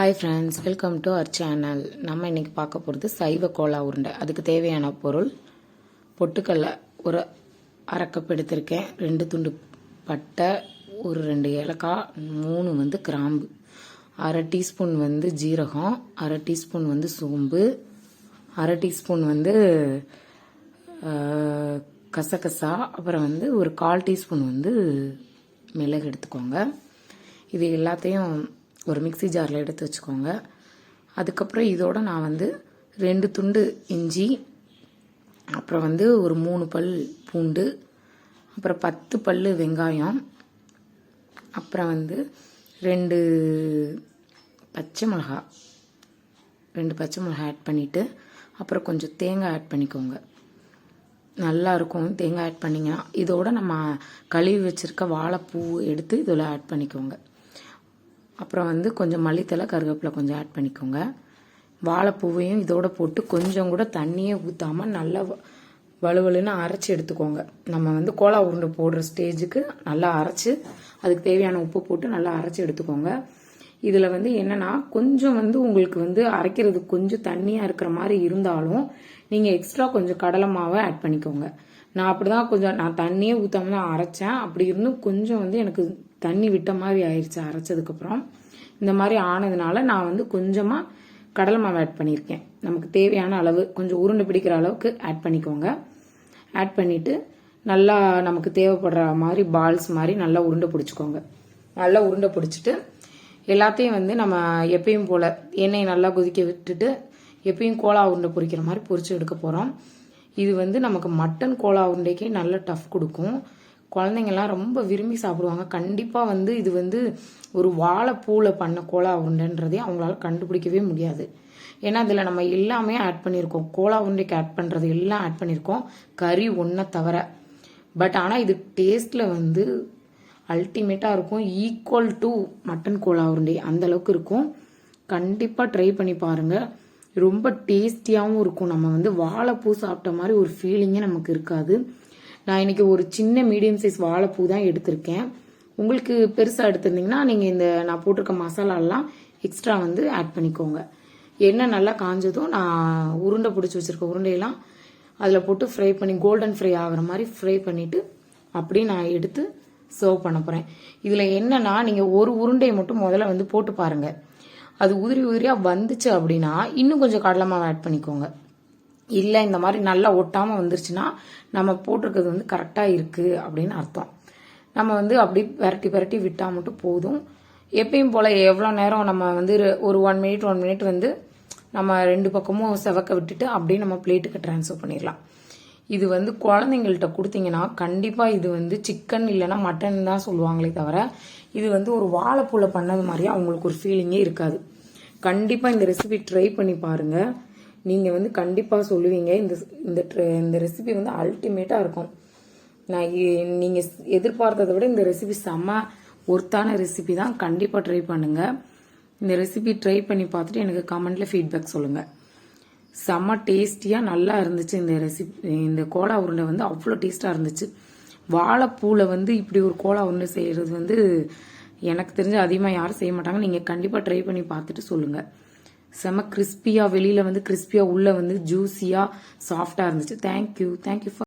Hi friends welcome to our channel நம்ம இன்றைக்கி பார்க்க போகிறது சைவ கோலா உருண்டை. அதுக்கு தேவையான பொருள் பொட்டுக்கல்ல ஒரு அரைக்கப் எடுத்திருக்கேன். ரெண்டு துண்டு பட்டை ஒரு ரெண்டு ஏலக்காய் மூணு வந்து கிராம்பு. அரை டீஸ்பூன் வந்து ஜீரகம் அரை டீஸ்பூன் வந்து சோம்பு அரை டீஸ்பூன் வந்து கசகசா அப்புறம் வந்து ஒரு கால் டீஸ்பூன் வந்து மிளகு எடுத்துக்கோங்க. இது எல்லாத்தையும் ஒரு மிக்ஸி ஜாரில் எடுத்து வச்சுக்கோங்க. அதுக்கப்புறம் இதோட நான் வந்து ரெண்டு துண்டு இஞ்சி அப்புறம் வந்து ஒரு மூணு பல் பூண்டு அப்புறம் பத்து பல் வெங்காயம் அப்புறம் வந்து ரெண்டு பச்சை மிளகா ரெண்டு பச்சை மிளகாய் ஆட் பண்ணிவிட்டு அப்புறம் கொஞ்சம் தேங்காய் ஆட் பண்ணிக்கோங்க. நல்லா இருக்கும். தேங்காய் ஆட் பண்ணிங்கன்னா இதோட நம்ம கழுவி வச்சுருக்க வாழைப்பூ எடுத்து இதில் ஆட் பண்ணிக்கோங்க. அப்புறம் வந்து கொஞ்சம் மல்லித்தலை கருவேப்பிலை கொஞ்சம் ஆட் பண்ணிக்கோங்க. வாழைப்பூவையும் இதோட போட்டு கொஞ்சம் கூட தண்ணியே ஊற்றாமல் நல்லா வ- வலுவலுன்னு அரைச்சி எடுத்துக்கோங்க. நம்ம வந்து கோலா உருண்டை போடுற ஸ்டேஜுக்கு நல்லா அரைச்சி அதுக்கு தேவையான உப்பு போட்டு நல்லா அரைச்சி எடுத்துக்கோங்க. இதில் வந்து என்னென்னா கொஞ்சம் வந்து உங்களுக்கு வந்து அரைக்கிறது கொஞ்சம் தண்ணியாக இருக்கிற மாதிரி இருந்தாலும் நீங்கள் எக்ஸ்ட்ரா கொஞ்சம் கடலை மாவை ஆட் பண்ணிக்கோங்க. நான் அப்படி தான் கொஞ்சம் நான் தண்ணியே ஊற்றாம தான் அரைச்சேன். அப்படி இருந்தும் கொஞ்சம் வந்து எனக்கு தண்ணி விட்ட மாதிரி ஆயிடுச்சு அரைச்சதுக்கப்புறம். இந்த மாதிரி ஆனதுனால நான் வந்து கொஞ்சமாக கடலை மாவு ஆட் பண்ணியிருக்கேன். நமக்கு தேவையான அளவு கொஞ்சம் உருண்டை பிடிக்கிற அளவுக்கு ஆட் பண்ணிக்கோங்க. ஆட் பண்ணிவிட்டு நல்லா நமக்கு தேவைப்படுற மாதிரி பால்ஸ் மாதிரி நல்லா உருண்டை பிடிச்சிக்கோங்க. நல்லா உருண்டை பிடிச்சிட்டு எல்லாத்தையும் வந்து நம்ம எப்பயும் போல் எண்ணெயை நல்லா கொதிக்க விட்டுட்டு எப்பயும் கோலா உருண்டை பொரிக்கிற மாதிரி பொரிச்சு எடுக்க போகிறோம் இது வந்து நமக்கு மட்டன் கோலா உருண்டைக்கே நல்ல டஃப் கொடுக்கும். குழந்தைங்கலாம் ரொம்ப விரும்பி சாப்பிடுவாங்க. கண்டிப்பாக வந்து இது வந்து ஒரு வாழைப்பூவில் பண்ண கோலா உருண்டைன்றதே அவங்களால கண்டுபிடிக்கவே முடியாது. ஏன்னா அதில் நம்ம எல்லாமே ஆட் பண்ணியிருக்கோம். கோலா உருண்டைக்கு ஆட் பண்ணுறது எல்லாம் ஆட் பண்ணியிருக்கோம். கறி ஒன்றை தவிர. பட் ஆனால் இது டேஸ்ட்டில் வந்து அல்டிமேட்டாக இருக்கும். ஈக்குவல் டு மட்டன் கோலா உருண்டை அந்த அளவுக்கு இருக்கும். கண்டிப்பாக ட்ரை பண்ணி பாருங்கள் ரொம்ப டேஸ்டியாகவும் இருக்கும். நம்ம வந்து வாழைப்பூ சாப்பிட்ட மாதிரி ஒரு ஃபீலிங்கே நமக்கு இருக்காது. நான் இன்னைக்கு ஒரு சின்ன மீடியம் சைஸ் வாழைப்பூ தான் எடுத்திருக்கேன். உங்களுக்கு பெருசாக எடுத்திருந்தீங்கன்னா நீங்கள் இந்த நான் போட்டிருக்க மசாலாலாம் எக்ஸ்ட்ரா வந்து ஆட் பண்ணிக்கோங்க. எண்ணெய் நல்லா காஞ்சதும் நான் உருண்டை பிடிச்சி வச்சுருக்க உருண்டையெல்லாம் அதில் போட்டு ஃப்ரை பண்ணி கோல்டன் ஃப்ரை ஆகிற மாதிரி ஃப்ரை பண்ணிவிட்டு அப்படியே நான் எடுத்து சர்வ் பண்ண போகிறேன் இதில் என்னன்னா நீங்கள் ஒரு உருண்டையை மட்டும் முதல்ல வந்து போட்டு பாருங்க. அது உதிரி உதிரியாக வந்துச்சு அப்படின்னா இன்னும் கொஞ்சம் கடலமாக ஆட் பண்ணிக்கோங்க. இல்லை இந்த மாதிரி நல்லா ஒட்டாமல் வந்துருச்சுன்னா நம்ம போட்டிருக்கிறது வந்து கரெக்டாக இருக்குது அப்படின்னு அர்த்தம். நம்ம வந்து அப்படி விரட்டி விரட்டி விட்டால் மட்டும் போதும். எப்பயும் போல் எவ்வளோ நேரம் நம்ம வந்து ஒரு ஒன் மினிட் ஒன் மினிட் வந்து நம்ம ரெண்டு பக்கமும் செவக்க விட்டுட்டு அப்படியே நம்ம பிளேட்டுக்கு ட்ரான்ஸ்ஃபர் பண்ணிடலாம். இது வந்து குழந்தைங்கள்ட்ட கொடுத்தீங்கன்னா கண்டிப்பாக இது வந்து சிக்கன் இல்லைன்னா மட்டன் தான் சொல்லுவாங்களே தவிர இது வந்து ஒரு வாழைப்பூவில் பண்ணது மாதிரியே அவங்களுக்கு ஒரு ஃபீலிங்கே இருக்காது. கண்டிப்பாக இந்த ரெசிபி ட்ரை பண்ணி பாருங்கள் நீங்கள் வந்து கண்டிப்பாக சொல்லுவீங்க. இந்த இந்த இந்த ரெசிபி வந்து அல்டிமேட்டாக இருக்கும். நான் நீங்கள் எதிர்பார்த்ததை விட இந்த ரெசிபி செம்ம ஒர்த்தான ரெசிபி தான். கண்டிப்பாக ட்ரை பண்ணுங்கள் இந்த ரெசிபி ட்ரை பண்ணி பார்த்துட்டு எனக்கு கமெண்டில் ஃபீட்பேக் சொல்லுங்கள் செம்ம டேஸ்டியாக நல்லா இருந்துச்சு இந்த ரெசிபி இந்த கோலா உருண்டை வந்து அவ்வளோ டேஸ்ட்டாக இருந்துச்சு. வாழைப்பூவில் வந்து இப்படி ஒரு கோலா உருண்டை செய்கிறது வந்து எனக்கு தெரிஞ்சு அதிகமாக யாரும் செய்ய மாட்டாங்க. நீங்கள் கண்டிப்பாக ட்ரை பண்ணி பார்த்துட்டு சொல்லுங்கள் செம கிறிஸ்பியாக வெளியில் வந்து கிறிஸ்பியாக உள்ளே வந்து ஜூஸியாக சாஃப்டாக இருந்துச்சு. Thank you thank you for